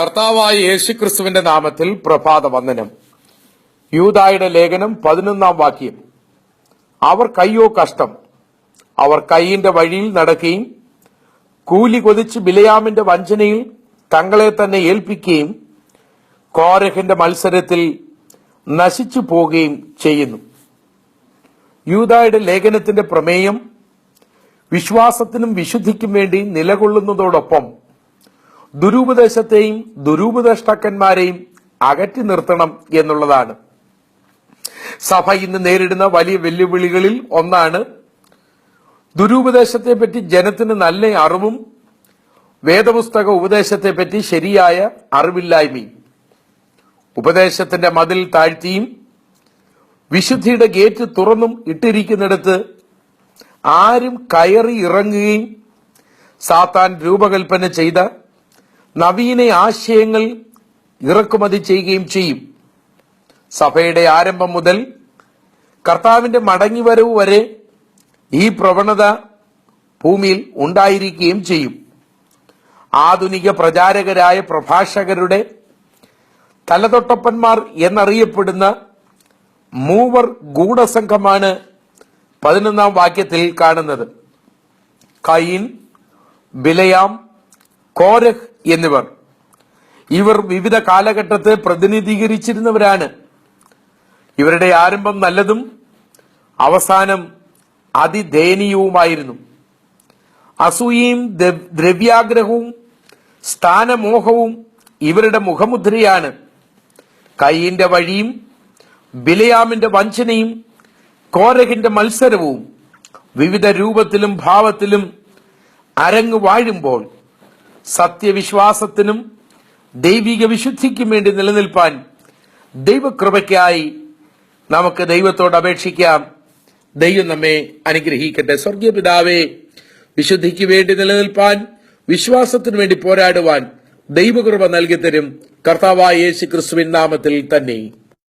കർത്താവായ യേശുക്രിസ്തുവിന്റെ നാമത്തിൽ പ്രഭാത വന്ദനം യൂതായുടെ ലേഖനം പതിനൊന്നാം വാക്യം. അവർ കയ്യോ കഷ്ടം. അവർ കൈയിന്റെ വഴിയിൽ നടക്കുകയും കൂലി കൊതിച്ച് ബിലയാമിന്റെ വഞ്ചനയിൽ തങ്ങളെ തന്നെ ഏൽപ്പിക്കുകയും കോരഹിന്റെ മത്സരത്തിൽ നശിച്ചു പോവുകയും ചെയ്യുന്നു. യൂതായുടെ ലേഖനത്തിന്റെ പ്രമേയം വിശ്വാസത്തിനും വിശുദ്ധിക്കും വേണ്ടി നിലകൊള്ളുന്നതോടൊപ്പം ദുരുപദേശത്തെയും ദുരുപദേഷ്ടാക്കന്മാരെയും അകറ്റി നിർത്തണം എന്നുള്ളതാണ്. സഭ ഇന്ന് നേരിടുന്ന വലിയ വെല്ലുവിളികളിൽ ഒന്നാണ് ദുരുപദേശത്തെ പറ്റി ജനത്തിന് നല്ല അറിവും വേദപുസ്തക ഉപദേശത്തെപ്പറ്റി ശരിയായ അറിവില്ലായ്മയും ഉപദേശത്തിന്റെ മതിൽ താഴ്ത്തിയും വിശുദ്ധിയുടെ ഗേറ്റ് തുറന്നും ഇട്ടിരിക്കുന്നിടത്ത് ആരും കയറി ഇറങ്ങുകയും സാത്താൻ രൂപകൽപ്പന ചെയ്ത നവീന ആശയങ്ങൾ ഇറക്കുമതി ചെയ്യുകയും ചെയ്യും. സഭയുടെ ആരംഭം മുതൽ കർത്താവിന്റെ മടങ്ങിവരവ് വരെ ഈ പ്രവണത ഭൂമിയിൽ ഉണ്ടായിരിക്കുകയും ചെയ്യും. ആധുനിക പ്രചാരകരായ പ്രഭാഷകരുടെ തലതൊട്ടപ്പന്മാർ എന്നറിയപ്പെടുന്ന മൂവർ ഗൂഢസംഘമാണ് പതിനൊന്നാം വാക്യത്തിൽ കാണുന്നത്. കൈൻ ബിലയാം കോരഹ് എന്നിവർ. ഇവർ വിവിധ കാലഘട്ടത്തെ പ്രതിനിധീകരിച്ചിരുന്നവരാണ്. ഇവരുടെ ആരംഭം നല്ലതും അവസാനം അതിദയനീയവുമായിരുന്നു. അസൂയയും ദ്ര- ദ്രവ്യാഗ്രഹവും സ്ഥാനമോഹവും ഇവരുടെ മുഖമുദ്രയാണ്. കൈയിന്റെ വഴിയും ബിലയാമിന്റെ വഞ്ചനയും കോരഹിന്റെ മത്സരവും വിവിധ രൂപത്തിലും ഭാവത്തിലും അരങ്ങു വാഴുമ്പോൾ സത്യവിശ്വാസത്തിനും ദൈവിക വിശുദ്ധിക്കും വേണ്ടി നിലനിൽപ്പാൻ ദൈവകൃപയ്ക്കായി നമുക്ക് ദൈവത്തോട് അപേക്ഷിക്കാം. ദൈവം നമ്മെ അനുഗ്രഹിക്കട്ടെ. സ്വർഗീയ പിതാവേ വിശുദ്ധിക്ക് വേണ്ടി നിലനിൽപ്പാൻ വിശ്വാസത്തിനു വേണ്ടി പോരാടുവാൻ ദൈവകൃപ നൽകി തരും കർത്താവായ യേശു ക്രിസ്തുവിൻ നാമത്തിൽ തന്നെ.